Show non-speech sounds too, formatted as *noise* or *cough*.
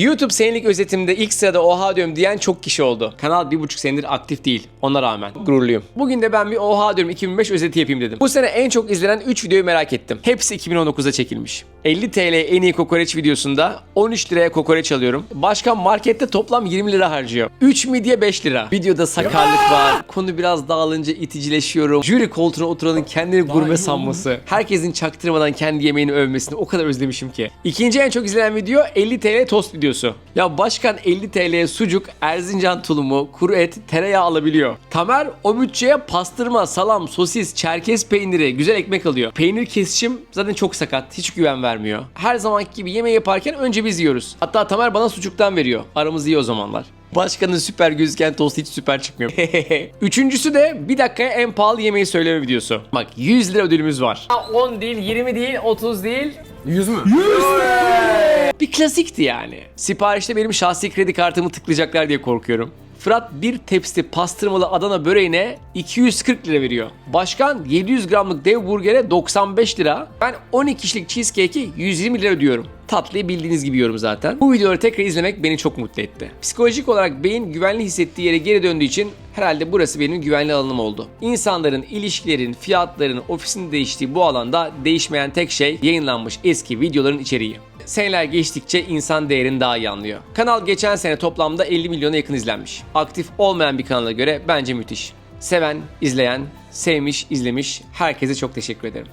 YouTube senelik özetimde ilk sırada oha diyorum diyen çok kişi oldu. Kanal bir buçuk senedir aktif değil. Ona rağmen gururluyum. Bugün de ben bir oha diyorum 2005 özeti yapayım dedim. Bu sene en çok izlenen 3 videoyu merak ettim. Hepsi 2019'da çekilmiş. 50 TL en iyi kokoreç videosunda 13 liraya kokoreç alıyorum. Başkan markette toplam 20 lira harcıyor. 3 midye 5 lira. Videoda sakarlık var. Konu biraz dağılınca iticileşiyorum. Jüri koltuğuna oturanın kendini gurme sanması. Herkesin çaktırmadan kendi yemeğini övmesini o kadar özlemişim ki. İkinci en çok izlenen video 50 TL tost videosu. Ya başkan 50 TL'ye sucuk, Erzincan tulumu, kuru et, tereyağı alabiliyor. Tamer o bütçeye pastırma, salam, sosis, çerkez peyniri, güzel ekmek alıyor. Peynir kesişim zaten çok sakat. Hiç güven vermiyor. Her zamanki gibi yemeği yaparken önce biz yiyoruz. Hatta Tamer bana sucuktan veriyor. Aramız iyi o zamanlar. Başkanın süper gözüken tost hiç süper çıkmıyor. *laughs* Üçüncüsü de bir dakikaya en pahalı yemeği söyleme videosu. Bak 100 lira ödülümüz var. 10 değil, 20 değil, 30 değil. 100 mü? Bir klasikti yani. Siparişte benim şahsi kredi kartımı tıklayacaklar diye korkuyorum. Fırat bir tepsi pastırmalı Adana böreğine 240 lira veriyor. Başkan 700 gramlık dev burgere 95 lira. Ben 12 kişilik cheesecake'i 120 lira ödüyorum. Tatlıyı bildiğiniz gibi yiyorum zaten. Bu videoları tekrar izlemek beni çok mutlu etti. Psikolojik olarak beyin güvenli hissettiği yere geri döndüğü için herhalde burası benim güvenli alanım oldu. İnsanların, ilişkilerin, fiyatların, ofisin değiştiği bu alanda değişmeyen tek şey yayınlanmış eski videoların içeriği. Seneler geçtikçe insan değerini daha iyi anlıyor. Kanal geçen sene toplamda 50 milyona yakın izlenmiş. Aktif olmayan bir kanala göre bence müthiş. Seven, izleyen, sevmiş, izlemiş herkese çok teşekkür ederim.